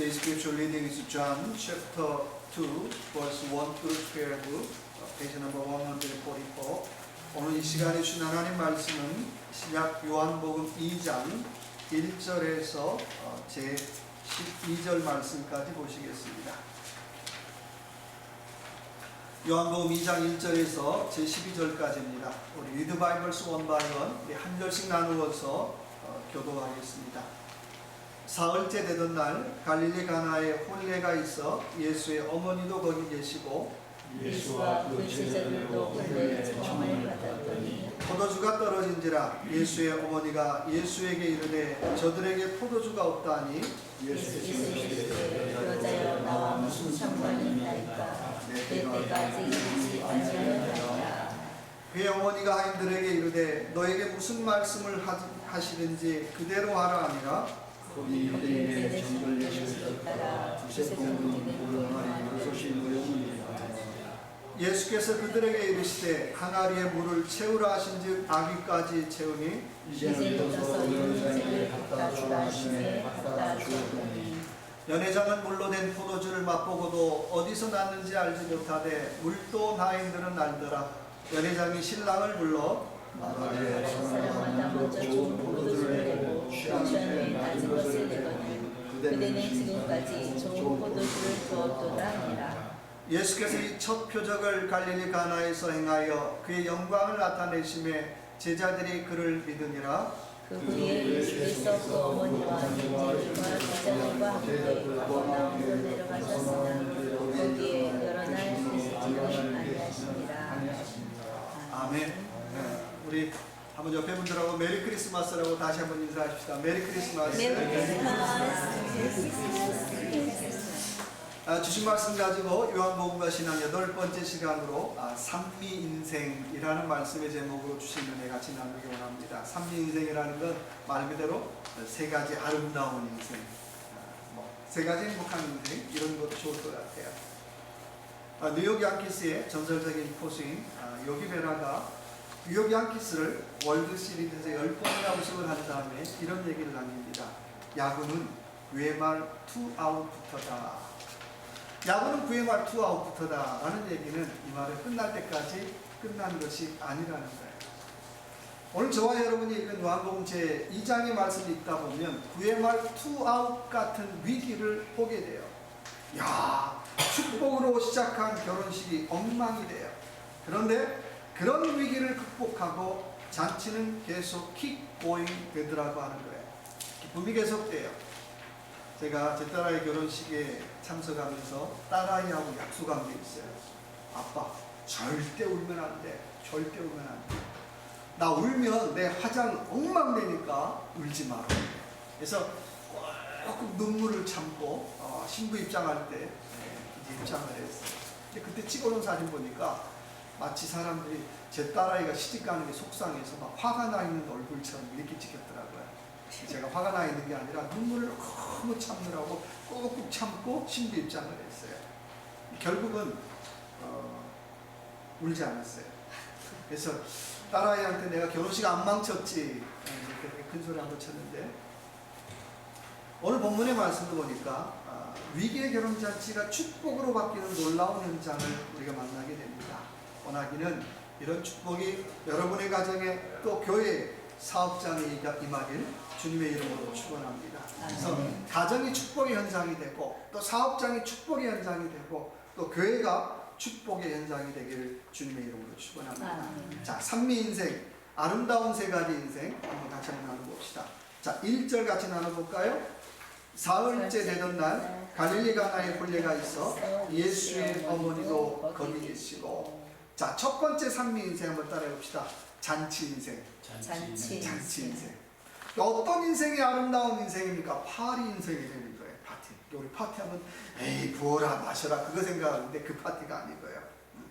Today's scripture reading is John chapter 2, verse 1 through 12, uh, page number 144. 오늘 이 시간에 주신 하나님 말씀은 신약 요한복음 2장 1절에서 어, 제 12절 말씀까지 보시겠습니다. 요한복음 2장 1절에서 제 12절까지입니다. 우리 리드 바이블스 원 바이 원 우리 한 절씩 나누어서 어, 교도하겠습니다. 사흘째 되던 날 갈릴리 가나에 혼례가 있어 예수의 어머니도 거기 계시고 예수와 그 제자들도 혼례의 청함을 받았더니 포도주가 떨어진지라 예수의 어머니가 예수에게 이르되 저들에게 포도주가 없다니 예수께서 여자여 나와 무슨 상관이 있나이까? 내 아직 이르지 아니하였나이다 그의 어머니가 하인들에게 이르되 너에게 무슨 말씀을 하- 하시든지 그대로 하라 아니라 거기 정글 따라 두세 물러나니 예수께서 그들에게 이르시되 항아리에 물을 채우라 하신즉 아기까지 채우니 이제 늦어서 이런 갖다 하시매 갖다 주었더니 연회장은 물로 된 포도주를 맛보고도 어디서 났는지 알지 못하되 물도 나인들은 알더라. 연회장이 신랑을 불러 사람마다 먼저 좋은 포도주를 내고 후에 낮은 것을 내거니 그대는 지금까지 좋은 포도주를 두었도다 아니라 예수께서 이 첫 표적을 갈릴리 가나에서 행하여 그의 영광을 나타내심에 제자들이 그를 믿으니라. 그 후에 예수께서 그 어머니와 형제들과 제자들과 함께 가버나움으로 내려가셨으나 거기에 여러 날 계시지는 아니하시니라 아멘. 네, 우리 한번 옆에 분들하고 메리 크리스마스라고 다시 한번 인사하십시다 메리 크리스마스 아, 주신 말씀 가지고 요한복음과 신앙 여덟 번째 시간으로 아, 삼미 인생이라는 말씀의 제목으로 주신 은혜 같이 나누기 원합니다. 삼미 인생이라는 건 말 그대로 세 가지 아름다운 인생, 아, 뭐세 가지 행복한 인생 이런 것도 좋을 것 같아요. 아, 뉴욕 양키스의 전설적인 포수인 아, 요기 베라가 뉴욕 양키스를 월드 시리즈에서 열 번이나 우승을 한 다음에 이런 얘기를 남깁니다. 야구는 외말 투아웃부터다. 야구는 9회 말 투아웃부터다 라는 얘기는 이 말을 끝날 때까지 끝난 것이 아니라는 거예요. 오늘 저와 여러분이 읽은 요한복음 제 2장의 말씀을 읽다 보면 9회 말 투아웃 같은 위기를 보게 돼요. 야 축복으로 시작한 결혼식이 엉망이 돼요. 그런데 그런 위기를 극복하고 잔치는 계속 킥 고잉 되더라고 하는 거예요. 기쁨이 계속돼요. 제가 제 딸아이 결혼식에 참석하면서 딸아이하고 약속한 게 있어요. 아빠, 절대 울면 안 돼. 절대 울면 안 돼. 나 울면 내 화장 엉망되니까 울지 마. 그래서 꼭 눈물을 참고 어, 신부 입장할 때 네, 입장을 했어요. 근데 그때 찍어놓은 사진 보니까 마치 사람들이 제 딸아이가 시집 가는 게 속상해서 막 화가 나 있는 얼굴처럼 이렇게 찍혔더라고요. 제가 화가 나 있는 게 아니라 눈물을 너무 참느라고 꾹꾹 참고 신부 입장을 했어요. 결국은 어, 울지 않았어요. 그래서 딸아이한테 내가 결혼식 안 망쳤지 이렇게 큰 소리 한번 쳤는데 오늘 본문의 말씀도 보니까 아, 위기의 결혼잔치가 축복으로 바뀌는 놀라운 현장을 우리가 만나게 됩니다. 원하기는 이런 축복이 여러분의 가정에 또 교회 사업장에 임하길 주님의 이름으로 축원합니다. 그래서. 가정이 축복의 현장이 되고 또 사업장이 축복의 현장이 되고 또 교회가 축복의 현장이 되기를 주님의 이름으로 축원합니다. 자, 산미 인생, 아름다운 세 가지 인생 한번 같이 한번 나눠봅시다. 자, 1절 같이 나눠볼까요? 사흘째 되던 날 갈릴리 가나에 혼례가 있어 예수의 어머니도 거기 계시고 자, 첫 번째 산미 인생 한번 따라해 봅시다. 잔치 인생. 잔치 잔치 인생. 어떤 인생이 아름다운 인생입니까? 파리 인생이 되는 거예요. 파티. 우리 파티하면 에이 부어라 마셔라 그거 생각하는데 그 파티가 아니고요. 음.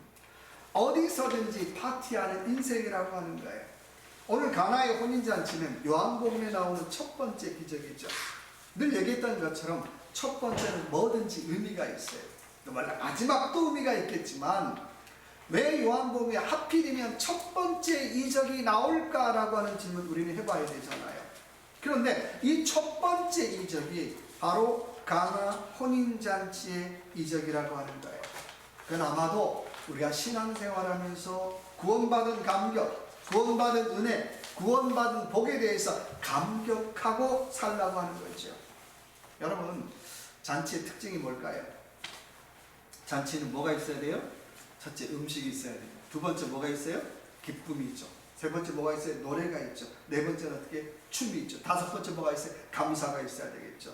어디서든지 파티하는 인생이라고 하는 거예요. 오늘 가나의 혼인잔치는 요한복음에 나오는 첫 번째 기적이죠. 늘 얘기했던 것처럼 첫 번째는 뭐든지 의미가 있어요. 물론 마지막도 의미가 있겠지만 왜 요한복음에 하필이면 첫 번째 이적이 나올까라고 하는 질문 우리는 해봐야 되잖아요. 그런데 이 첫 번째 이적이 바로 가나 혼인잔치의 이적이라고 하는 거예요. 그건 아마도 우리가 신앙생활하면서 구원받은 감격, 구원받은 은혜, 구원받은 복에 대해서 감격하고 살라고 하는 거죠. 여러분, 잔치의 특징이 뭘까요? 잔치는 뭐가 있어야 돼요? 첫째, 음식이 있어야 돼요. 두 번째, 뭐가 있어요? 기쁨이 있죠. 세 번째, 뭐가 있어요? 노래가 있죠. 네 번째는 어떻게? 춤이 있죠. 다섯 번째, 뭐가 있어요? 감사가 있어야 되겠죠.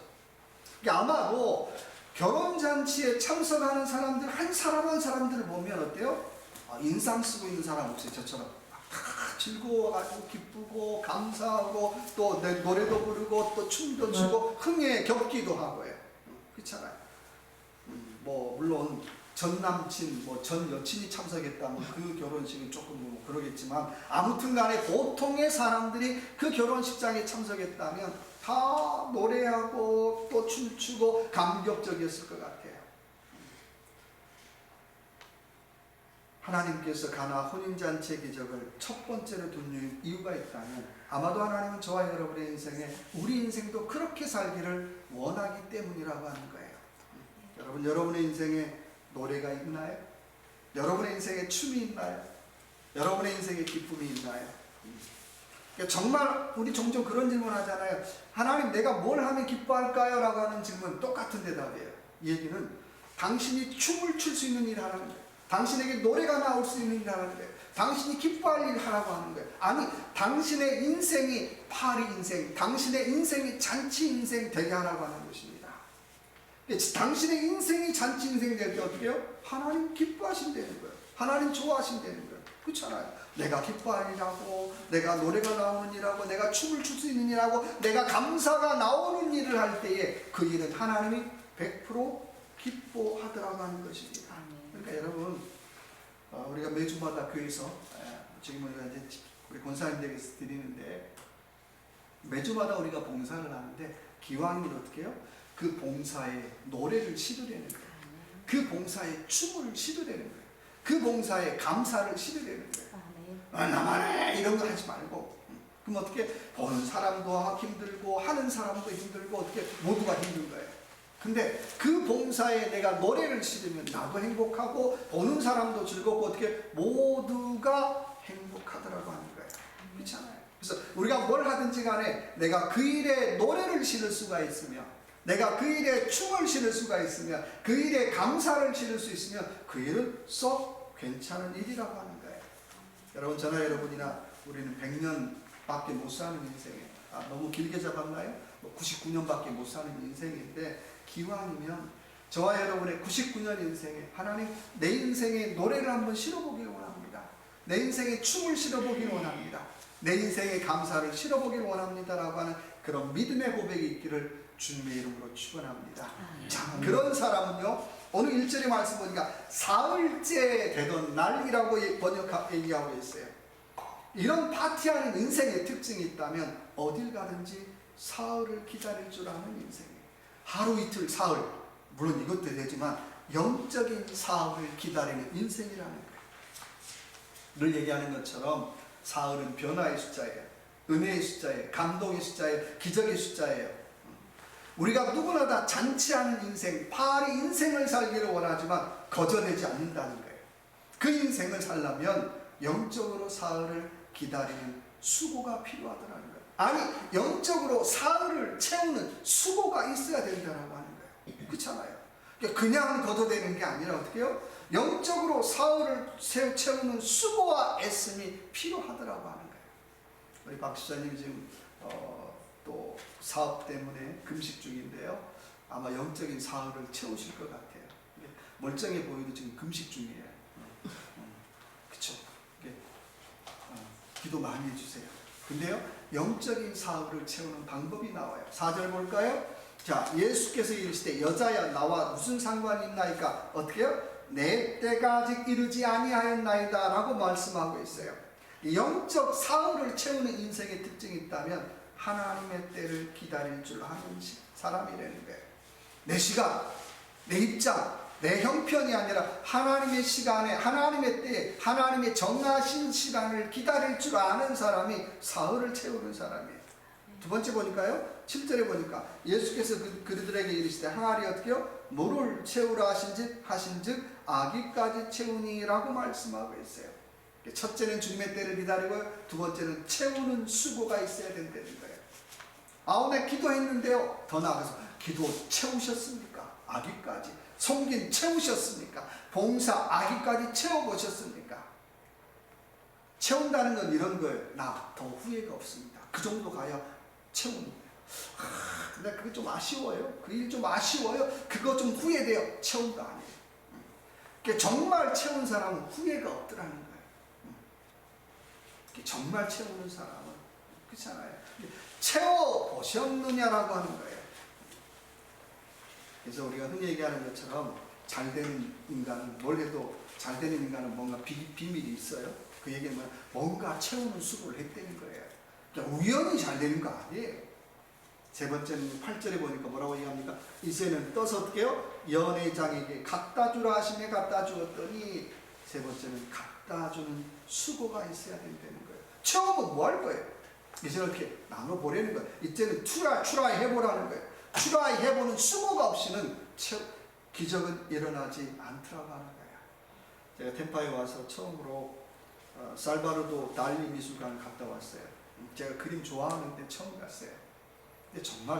이게 아마도 결혼잔치에 참석하는 사람들, 한 사람 한 사람들을 보면 어때요? 아, 인상 쓰고 있는 사람 없어요. 저처럼. 다 즐거워가지고 기쁘고 감사하고 또 내 노래도 부르고 또 춤도 추고 흥에 겹기도 하고요. 그렇잖아요. 음, 뭐 물론 전 남친, 뭐 전 여친이 참석했다면 그 결혼식은 조금 뭐 그러겠지만 아무튼 간에 보통의 사람들이 그 결혼식장에 참석했다면 다 노래하고 또 춤추고 감격적이었을 것 같아요. 하나님께서 가나 혼인잔치의 기적을 첫 번째로 둔 이유가 있다면 아마도 하나님은 저와 여러분의 인생에 우리 인생도 그렇게 살기를 원하기 때문이라고 하는 거예요. 여러분 여러분의 인생에 노래가 있나요? 여러분의 인생에 춤이 있나요? 여러분의 인생에 기쁨이 있나요? 그러니까 정말 우리 종종 그런 질문 하잖아요. 하나님 내가 뭘 하면 기뻐할까요? 라고 하는 질문 똑같은 대답이에요. 이 얘기는 당신이 춤을 출 수 있는 일을 하라는 거예요. 당신에게 노래가 나올 수 있는 일을 하라는 거예요. 당신이 기뻐할 일을 하라고 하는 거예요. 아니 당신의 인생이 파리 인생, 당신의 인생이 잔치 인생 되게 하라고 하는 것입니다. 당신의 인생이 잔치 인생이 될때 어떻게 해요? 하나님 기뻐하신다는 거예요. 하나님 좋아하신다는 거예요. 그렇잖아요. 내가 기뻐할 일하고, 내가 노래가 나오는 일하고, 내가 춤을 출 수 있는 일하고, 내가 감사가 나오는 일을 할 때에 그 일은 하나님이 100% 기뻐하더라고 하는 것입니다. 그러니까 여러분, 어, 우리가 매주마다 교회에서 에, 지금 우리가 이제 우리 권사님들에게서 드리는데 매주마다 우리가 봉사를 하는데 기왕이면 어떻게 해요? 그 봉사에 노래를 실으려는 거예요. 그 봉사에 춤을 실으려는 거예요. 그 봉사에 감사를 실으려는 거예요. 아, 나만해 이런 거 하지 말고 음, 그럼 어떻게 보는 사람도 힘들고 하는 사람도 힘들고 어떻게 모두가 힘든 거예요. 근데 그 봉사에 내가 노래를 실으면 나도 행복하고 보는 사람도 즐겁고 어떻게 모두가 행복하더라고 하는 거예요. 그렇잖아요. 그래서 우리가 뭘 하든지 간에 내가 그 일에 노래를 실을 수가 있으면 내가 그 일에 춤을 실을 수가 있으면 그 일에 감사를 실을 수 있으면 그 일은 썩 괜찮은 일이라고 하는 거예요. 여러분 저나 여러분이나 우리는 100년밖에 못 사는 인생에 아, 너무 길게 잡았나요? 99년밖에 못 사는 인생인데 기왕이면 저와 여러분의 99년 인생에 하나님 내 인생에 노래를 한번 실어보길 원합니다. 내 인생에 춤을 실어보길 원합니다. 내 인생에 감사를 실어보길 원합니다라고 하는 그런 믿음의 고백이 있기를 주님의 이름으로 축원합니다. 자, 그런 사람은요. 오늘 1절의 말씀 보니까 사흘째 되던 날이라고 번역 얘기하고 있어요. 이런 파티하는 인생의 특징이 있다면 어딜 가든지 사흘을 기다릴 줄 아는 인생이에요. 하루 이틀 사흘 물론 이것도 되지만 영적인 사흘을 기다리는 인생이라는 거예요. 늘 얘기하는 것처럼 사흘은 변화의 숫자예요. 은혜의 숫자예요. 감동의 숫자예요. 기적의 숫자예요. 우리가 누구나 다 잔치하는 인생, 파리 인생을 살기를 원하지만 거절되지 않는다는 거예요. 그 인생을 살려면 영적으로 사흘을 기다리는 수고가 필요하더라는 거예요. 아니, 영적으로 사흘을 채우는 수고가 있어야 된다라고 하는 거예요. 그렇잖아요. 그러니까 그냥 거둬되는 게 아니라 어떻게 해요? 영적으로 사흘을 채우는 수고와 애씀이 필요하더라고 하는 거예요. 우리 박 시장님 지금 어, 또 사업 때문에 금식 중인데요. 아마 영적인 사흘을 채우실 것 같아요. 멀쩡해 보여도 지금 금식 중이에요. 그렇죠. 기도 많이 해주세요. 근데요, 영적인 사흘을 채우는 방법이 나와요. 4절 볼까요? 자, 예수께서 이르시되 여자야 나와 무슨 상관이 있나이까? 어떻게요? 내 때가 아직 이르지 아니하였나이다 라고 말씀하고 있어요. 이 영적 사흘을 채우는 인생의 특징이 있다면 하나님의 때를 기다릴 줄 아는 사람이라는 거예요. 내 시간, 내 입장, 내 형편이 아니라 하나님의 시간에 하나님의 때에 하나님의 정하신 시간을 기다릴 줄 아는 사람이 사흘을 채우는 사람이에요. 두 번째 보니까요. 7절에 보니까 예수께서 그, 그들에게 이르시되 항아리 어떻게요? 물을 채우라 하신즉 하신즉 아기까지 채우니라고 말씀하고 있어요. 첫째는 주님의 때를 기다리고 두 번째는 채우는 수고가 있어야 된다는 거예요. 아우네 기도했는데요. 더 나아가서 기도 채우셨습니까? 아기까지. 섬긴 채우셨습니까? 봉사 아기까지 채워보셨습니까? 채운다는 건 이런 거예요. 나 더 후회가 없습니다. 그 정도 가야 채우는 거예요. 아, 근데 그게 좀 아쉬워요. 그 일 좀 아쉬워요. 그거 좀 후회돼요. 채운 거 아니에요. 음. 그러니까 정말 채운 사람은 후회가 없더라는 거예요. 정말 채우는 사람은 그렇잖아요. 채워 보셨느냐라고 하는 거예요. 그래서 우리가 흔히 얘기하는 것처럼 잘 되는 인간은 뭘 해도 잘 되는 인간은 뭔가 비, 비밀이 있어요. 그 얘기는? 뭔가 채우는 수고를 했다는 거예요. 그러니까 우연히 잘 되는 거 아니에요. 세 번째는 8절에 보니까 뭐라고 얘기합니까? 이제는 떠서 어떻게 해요? 연회장에게 갖다 주라 하심에 갖다 주었더니 세 번째는 갖다 주는 수고가 있어야 된다는 채우면 뭐할 거예요? 이제는 어떻게 나눠보려는 거예요. 이제는 트라이, 트라이 해보라는 거예요. 트라이 해보는 수고가 없이는 채, 기적은 일어나지 않더라고 하는 거예요. 제가 템파에 와서 처음으로 어, 살바르도 달리 미술관을 갔다 왔어요. 음, 제가 그림 좋아하는데 처음 갔어요. 근데 정말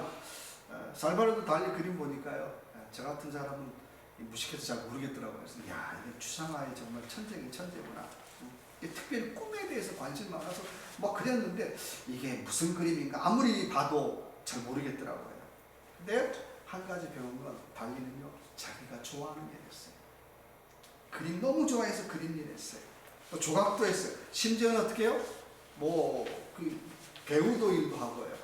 어, 살바르도 달리 그림 보니까요. 어, 저 같은 사람은 이 무식해서 잘 모르겠더라고요. 그래서 야 이게 추상화의 정말 천재긴 천재구나. 특별히 꿈에 대해서 관심 많아서 막 그랬는데 이게 무슨 그림인가 아무리 봐도 잘 모르겠더라고요. 근데 한 가지 배운 건 달리는요 자기가 좋아하는 일이었어요. 그림 너무 좋아해서 그림 일 했어요. 또 조각도 했어요. 심지어는 어떻게 해요? 뭐 그 배우도 일도 하고요.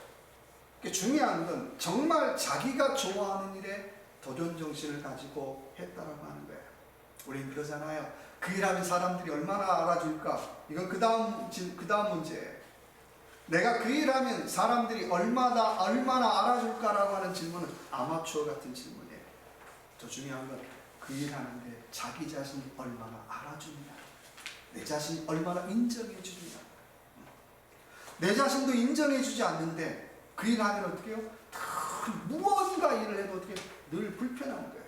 중요한 건 정말 자기가 좋아하는 일에 도전 정신을 가지고 했다라고 하는 거예요. 우린 그러잖아요. 그 일하면 사람들이 얼마나 알아줄까? 이건 그 다음 그 다음 문제예요. 내가 그 일하면 사람들이 얼마나 얼마나 알아줄까라고 하는 질문은 아마추어 같은 질문이에요. 더 중요한 건 그 일하는데 자기 자신이 얼마나 알아주느냐, 내 자신이 얼마나 인정해 주느냐. 내 자신도 인정해 주지 않는데 그 일하면 어떻게 해요? 무언가 일을 해도 어떻게 늘 불편한 거예요.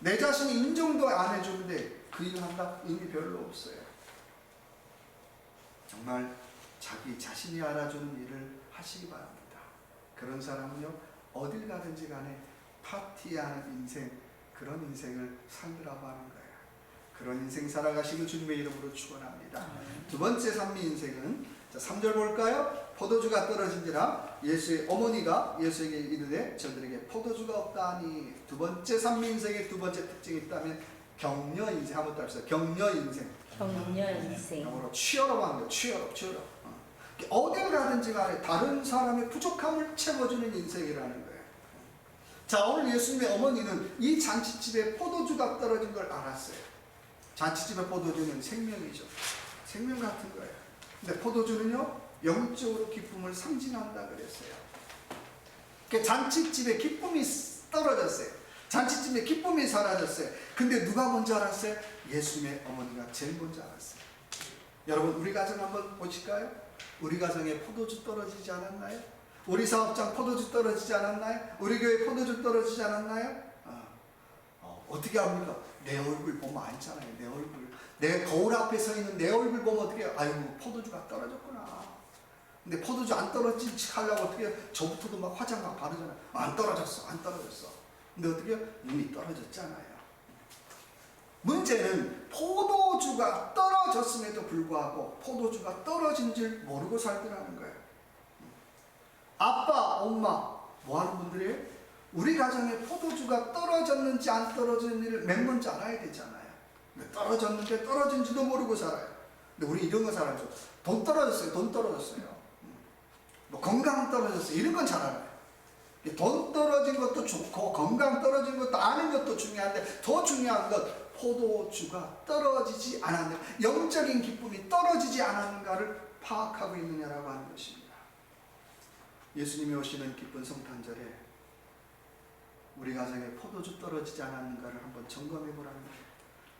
내 자신이 인정도 안 해주는데 그 일을 한다 의미 별로 없어요. 정말 자기 자신이 알아주는 일을 하시기 바랍니다. 그런 사람은요, 어딜 가든지 간에 파티하는 인생, 그런 인생을 살으라고 하는 거예요. 그런 인생 살아가시길 주님의 이름으로 축원합니다. 두 번째 산미 인생은 자, 3절 볼까요? 포도주가 떨어진지라 예수의 어머니가 예수에게 이르되 저들에게 포도주가 없다니 두 번째 인생의 두 번째 특징이 있다면 격려 인생 한번 따라서 격려 인생 격려 인생. 영어로 취업업 하는 거예요. 취업, 취업. 어. 어딜 가든지 간에 다른 사람의 부족함을 채워주는 인생이라는 거예요. 자, 오늘 예수님의 어머니는 이 잔치집에 포도주가 떨어진 걸 알았어요. 잔치집의 포도주는 생명이죠. 생명 같은 거예요. 근데 포도주는요, 영적으로 기쁨을 상징한다 그랬어요. 그 잔치집에 기쁨이 떨어졌어요. 잔치집에 기쁨이 사라졌어요. 근데 누가 먼저 알았어요? 예수님의 어머니가 제일 먼저 알았어요. 여러분, 우리 가정 한번 보실까요? 우리 가정에 포도주 떨어지지 않았나요? 우리 사업장 포도주 떨어지지 않았나요? 우리 교회 포도주 떨어지지 않았나요? 어, 어, 어떻게 합니까? 내 얼굴 보면 알잖아요. 내 얼굴. 내 거울 앞에 서 있는 내 얼굴 보면 어떻게 해요? 아유, 포도주가 떨어졌구나. 근데 포도주 안 떨어진 척 하려고 어떻게? 저부터도 막 화장 막 바르잖아요. 안 떨어졌어, 안 떨어졌어. 근데 어떻게? 이미 떨어졌잖아요. 문제는 포도주가 떨어졌음에도 불구하고 포도주가 떨어진 줄 모르고 살더라는 거예요. 아빠, 엄마, 뭐 하는 분들이에요? 우리 가정에 포도주가 떨어졌는지 안 떨어졌는지를 맨 먼저 알아야 되잖아요. 떨어졌는데 떨어진지도 모르고 살아요. 근데 우리 이런 거 살아죠. 돈 떨어졌어요. 돈 떨어졌어요. 뭐 건강 떨어졌어요. 이런 건 잘 알아요. 돈 떨어진 것도 좋고 건강 떨어진 것도 아는 것도 중요한데 더 중요한 건 포도주가 떨어지지 않았는 영적인 기쁨이 떨어지지 않았는가를 파악하고 있느냐라고 하는 것입니다. 예수님이 오시는 기쁜 성탄절에 우리 가정에 포도주 떨어지지 않았는가를 한번 점검해 보라는 거예요.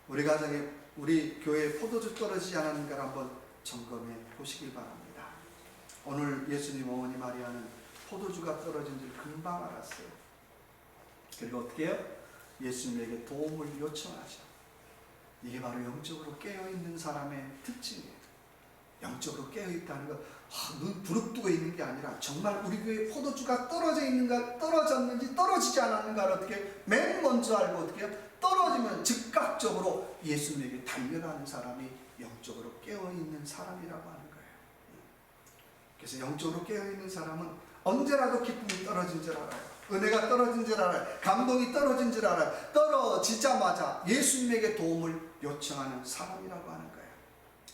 우리 가정에 우리 교회에 포도주 떨어지지 않았는가를 한번 점검해 보시길 바랍니다. 오늘 예수님 어머니 마리아는 포도주가 떨어진 줄 금방 알았어요. 그리고 어떻게 해요? 예수님에게 도움을 요청하죠. 이게 바로 영적으로 깨어있는 사람의 특징이에요. 영적으로 깨어있다는 거, 아, 눈 부릅뜨고 있는 게 아니라 정말 우리 교회 포도주가 떨어져 있는가, 떨어졌는지 떨어지지 않았는가를 어떻게 맨 먼저 알고 어떻게 해요? 떨어지면 즉각적으로 예수님에게 달려가는 사람이 영적으로 깨어있는 사람이라고 하는. 그래서 영적으로 깨어있는 사람은 언제라도 기쁨이 떨어진 줄 알아요. 은혜가 떨어진 줄 알아요. 감동이 떨어진 줄 알아요. 떨어지자마자 예수님에게 도움을 요청하는 사람이라고 하는 거예요.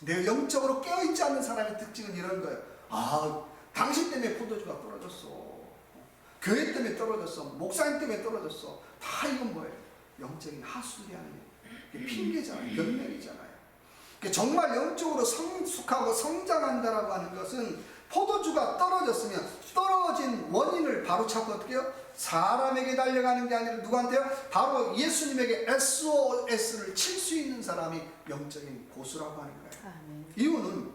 내 영적으로 깨어있지 않는 사람의 특징은 이런 거예요. 아, 당신 때문에 포도주가 떨어졌어. 교회 때문에 떨어졌어. 목사님 때문에 떨어졌어. 다 이건 뭐예요? 영적인. 이게 핑계잖아요. 변명이잖아요. 그러니까 정말 영적으로 성숙하고 성장한다라고 하는 것은 포도주가 떨어졌으면 떨어진 원인을 바로 찾고 어떻게 해요? 사람에게 달려가는 게 아니라 누구한테요? 바로 예수님에게 SOS를 칠 수 있는 사람이 영적인 고수라고 하는 거예요. 아멘. 이유는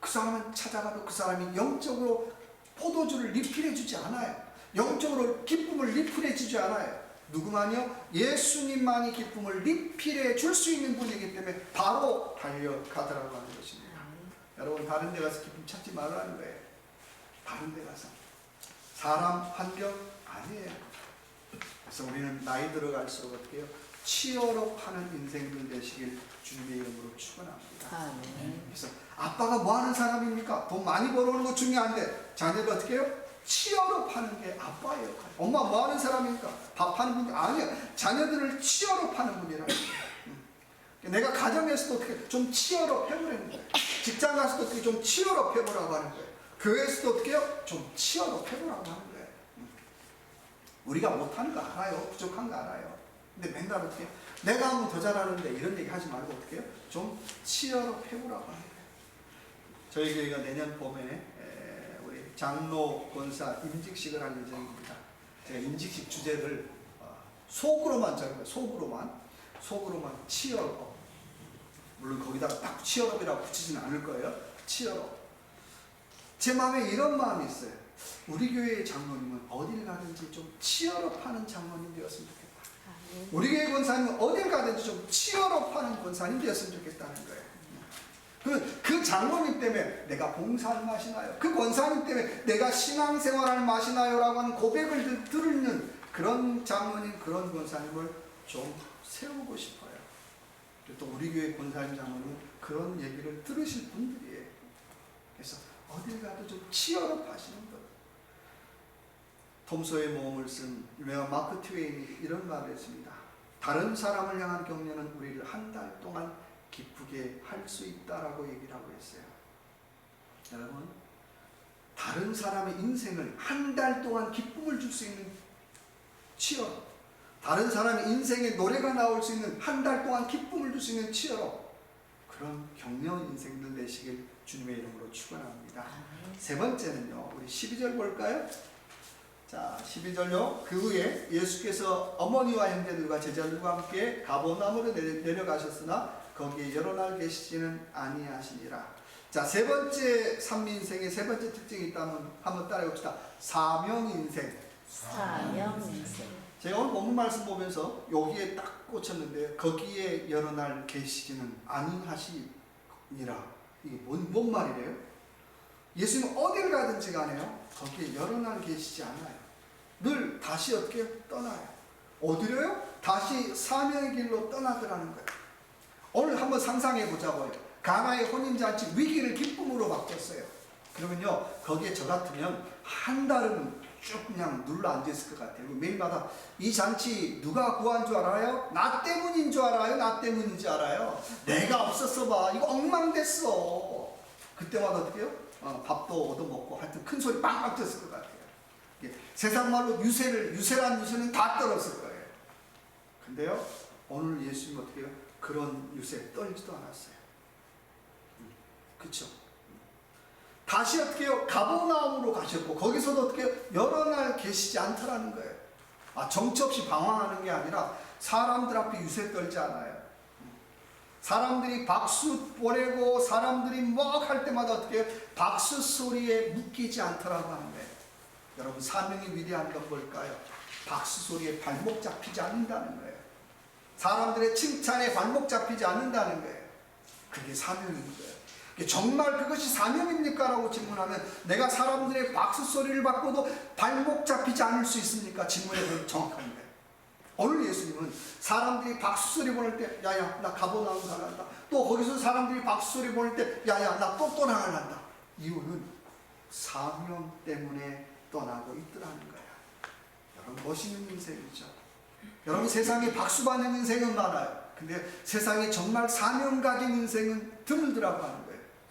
그 사람은 찾아가도 그 사람이 영적으로 포도주를 리필해 주지 않아요. 영적으로 기쁨을 리필해 주지 않아요. 누구만요? 예수님만이 기쁨을 리필해 줄 수 있는 분이기 때문에 바로 달려가더라고 하는 것입니다. 여러분 다른 데 가서 기쁨 찾지 말라는 거예요. 다른 데 가서 사람 환경 아니에요. 그래서 우리는 나이 들어갈수록 어떻게 해요? 치열업하는 인생들 되시길 주님의 이름으로 축원합니다. 아멘. 그래서 아빠가 뭐 하는 사람입니까? 돈 많이 벌어오는 거 중요한데 자녀들 어떻게 해요? 치열업하는 게 아빠의 역할. 엄마 뭐 하는 사람입니까? 밥하는 분이 아니야. 자녀들을 치열업하는 거예요. 음. 내가 가정에서도 어떻게 좀 치열업 해보라는 거예요. 직장 가서도 좀 치열업 해보라고 하는 거예요. 교회에서도 어떻게 해요? 좀 치열업 해보라고 하는 거예요. 음. 우리가 못하는 거 알아요. 부족한 거 알아요. 근데 맨날 어떻게 해요? 내가 하면 더 잘하는데 이런 얘기 하지 말고 어떻게 해요? 좀 치열업 해보라고 하는 거예요. 저희 교회가 내년 봄에 에, 우리 장로 권사 임직식을 할 예정입니다. 제가 임직식 주제를 어, 속으로만 적어요. 속으로만 속으로만 치열업. 물론 거기다가 딱 치열업이라고 붙이지는 않을 거예요. 치열업. 제 마음에 이런 마음이 있어요. 우리 교회의 장로님은 어딜 가든지 좀 치열업하는 장로님 되었으면 좋겠다. 아멘. 우리 교회 권사님은 어딜 가든지 좀 치열업하는 권사님 되었으면 좋겠다는 거예요. 그, 그 장로님 때문에 내가 봉사할 맛이 나요. 그 권사님 때문에 내가 신앙생활할 맛이 나요. 라고 하는 고백을 들- 들은 그런 장로님, 그런 권사님을 좀 세우고 싶어요. 또 우리 교회 권사님 장로님 그런 얘기를 들으실 분들이에요. 그래서 어딜 가도 좀 치열업 하시는 분. 톰소의 모험을 쓴 유명한 마크 트웨인이 이런 말을 했습니다. 다른 사람을 향한 격려는 우리를 한 달 동안 기쁘게 할 수 있다라고 얘기를 하고 있어요. 여러분, 다른 사람의 인생을 한 달 동안 기쁨을 줄 수 있는 치열, 다른 사람의 인생에 노래가 나올 수 있는 한 달 동안 기쁨을 줄 수 있는 치열업, 그런 격려 인생들 되시길 주님의 이름으로 축원합니다. 세 번째는요, 우리 12절 볼까요? 자, 12절요. 그 후에 예수께서 어머니와 형제들과 제자들과 함께 가보나무로 내려- 내려가셨으나 거기에 여러 날 계시지는 아니하시니라. 자, 세 번째 삼민생의 세 번째 특징이 있다면 한번 따라해 봅시다. 사명 인생. 사명 인생. 제가 오늘 본문 말씀 보면서 여기에 딱 꽂혔는데 거기에 여러 날 계시지는 아니하시니라. 이게 뭔, 뭔 말이래요? 예수님 어딜 가든지 간에요. 거기에 여러 날 계시지 않아요. 늘 다시 어떻게 떠나요. 어디로요? 다시 사명의 길로 떠나더라는 거예요. 오늘 한번 상상해 보자고요. 가나의 혼인잔치 위기를 기쁨으로 바뀌었어요. 그러면요, 거기에 저 같으면 한 달은 쭉 그냥 눌러 앉아있을 것 같아요. 매일마다 이 잔치 누가 구한 줄 알아요? 나 때문인 줄 알아요? 나 때문인 줄 알아요? 내가 없었어 봐. 이거 엉망됐어. 그때마다 어떻게 해요? 어, 밥도 얻어먹고 하여튼 큰 소리 빵빵 쳤을 것 같아요. 이게 세상 말로 유세를, 유세란 유세는 다 떨었을 거예요. 근데요, 오늘 예수님 어떻게 해요? 그런 유세 떨지도 않았어요. 음, 그쵸? 다시 어떻게 해요? 가보나움으로 가셨고, 거기서도 어떻게? 여러 날 계시지 않더라는 거예요. 아, 정처 없이 방황하는 게 아니라 사람들 앞에 유세 떨지 않아요. 사람들이 박수 보내고 사람들이 뭐할 때마다 어떻게? 박수 소리에 묶이지 않더라고 하는 거예요. 여러분 사명이 위대한 건 뭘까요? 박수 소리에 발목 잡히지 않는다는 거예요. 사람들의 칭찬에 발목 잡히지 않는다는 거예요. 그게 사명인 거예요. 이게 정말 그것이 사명입니까? 라고 질문하면 내가 사람들의 박수 소리를 받고도 발목 잡히지 않을 수 있습니까? 질문에 거예요. 오늘 예수님은 사람들이 박수 소리 보낼 때 야야 나 가보나움 가란다. 또 거기서 사람들이 박수 소리 보낼 때 야야 나또 떠나갈란다. 이유는 사명 때문에 떠나고 있더라는 거야. 여러분 멋있는 인생이죠. 여러분 세상에 박수 받는 인생은 많아요. 근데 세상에 정말 사명 가진 인생은 드물더라고 하는.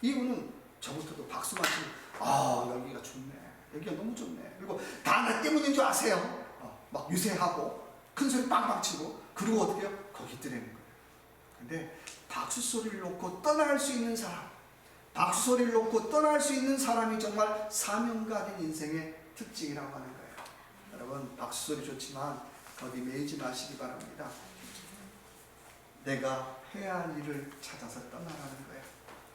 이유는 저부터도 박수 맞히고 아 여기가 좋네. 여기가 너무 좋네. 그리고 다 나 때문인 줄 아세요. 어, 막 유세하고 큰 소리 빵빵 치고 그리고 어떻게 해요? 거기 뜨내는 거예요. 근데 박수 소리를 놓고 떠날 수 있는 사람 박수 소리를 놓고 떠날 수 있는 사람이 정말 사명 가진 인생의 특징이라고 하는 거예요. 여러분 박수 소리 좋지만 거기 매이지 마시기 바랍니다. 내가 해야 할 일을 찾아서 떠나라는 거예요.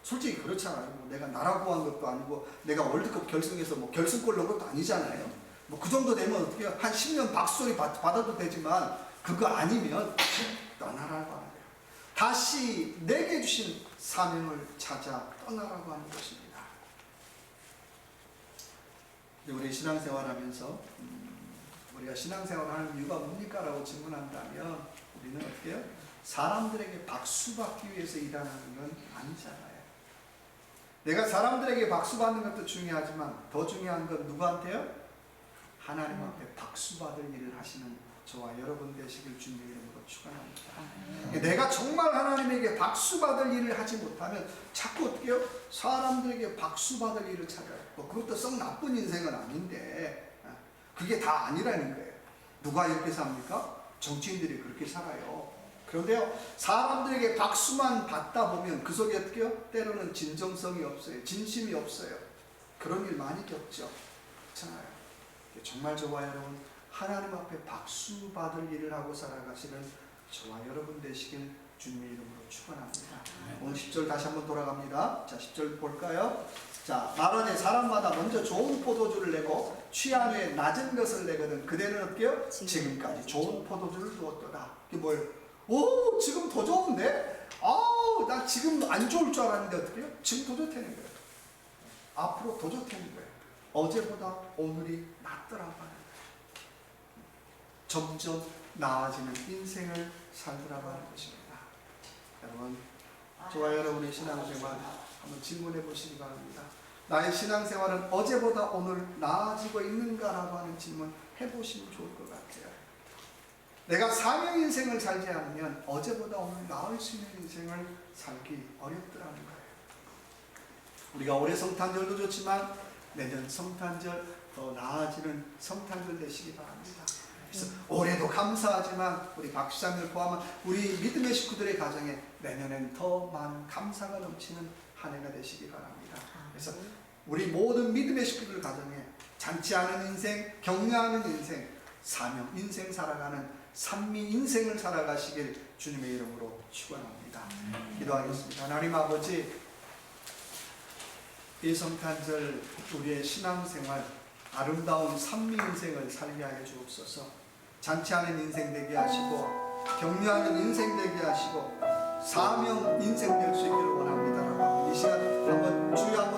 솔직히 그렇잖아요. 뭐 내가 나라고 한 것도 아니고 내가 월드컵 결승에서 뭐 결승골 넣은 것도 아니잖아요. 뭐 그 정도 되면 어떻게? 한 10년 박수 소리 받, 받아도 되지만 그거 아니면 떠나라고 하는 거예요. 다시 내게 주신 사명을 찾아 떠나라고 하는 것입니다. 우리 신앙생활 하면서 음, 우리가 신앙생활 하는 이유가 뭡니까 라고 질문한다면 우리는 어떻게 해요? 사람들에게 박수 받기 위해서 일하는 건 아니잖아요. 내가 사람들에게 박수 받는 것도 중요하지만 더 중요한 건 누구한테요? 하나님 앞에 박수 받을 일을 하시는 저와 여러분 되시길 주님의 이름으로 축원합니다. 내가 정말 하나님에게 박수 받을 일을 하지 못하면 자꾸 어떻게 해요? 사람들에게 박수 받을 일을 찾아요. 뭐 그것도 썩 나쁜 인생은 아닌데 아, 그게 다 아니라는 거예요. 누가 이렇게 삽니까? 정치인들이 그렇게 살아요. 그런데요, 사람들에게 박수만 받다 보면 그 속에 어떻게 해요? 때로는 진정성이 없어요. 진심이 없어요. 그런 일 많이 겪죠. 그렇잖아요. 정말 저와 여러분 하나님 앞에 박수 받을 일을 하고 살아가시는 저와 여러분 되시길 주님의 이름으로 축원합니다. 오늘 10절 다시 한번 돌아갑니다. 자, 10절 볼까요? 자, 말하되 사람마다 먼저 좋은 포도주를 내고 취한 후에 낮은 것을 내거든 그대는 어때요? 지금까지 좋은 포도주를 두었도다. 이게 뭐예요? 오, 지금 더 좋은데? 아우, 나 지금 안 좋을 줄 알았는데 어떻게 해요? 지금 더 좋다는 거예요. 앞으로 더 좋다는 거예요. 어제보다 오늘이 낫더라고 하는 거예요. 점점 나아지는 인생을 살더라고 하는 것입니다. 여러분, 저와 여러분의 신앙생활 한번 질문해 보시기 바랍니다. 나의 신앙생활은 어제보다 오늘 나아지고 있는가라고 하는 질문 해보시면 좋을 것 같아요. 내가 사명 인생을 살지 않으면 어제보다 오늘 나을 수 있는 인생을 살기 어렵더라는 거예요. 우리가 올해 성탄절도 좋지만 내년 성탄절 더 나아지는 성탄절 되시기 바랍니다. 그래서 올해도 감사하지만 우리 박시장을 포함한 우리 믿음의 식구들의 가정에 내년엔 더 많은 감사가 넘치는 한 해가 되시기 바랍니다. 그래서 우리 모든 믿음의 식구들 가정에 잔치하는 인생, 격려하는 인생, 사명 인생 살아가는 산미 인생을 살아가시길 주님의 이름으로 축원합니다. 기도하겠습니다. 하나님 아버지 이 성탄절 우리의 신앙생활 아름다운 산미 인생을 살게 하여 주옵소서. 잔치하는 인생 되게 하시고 격려하는 인생 되게 하시고 사명 인생 될 수 있기를 원합니다. 이 시간 한번 주여 한번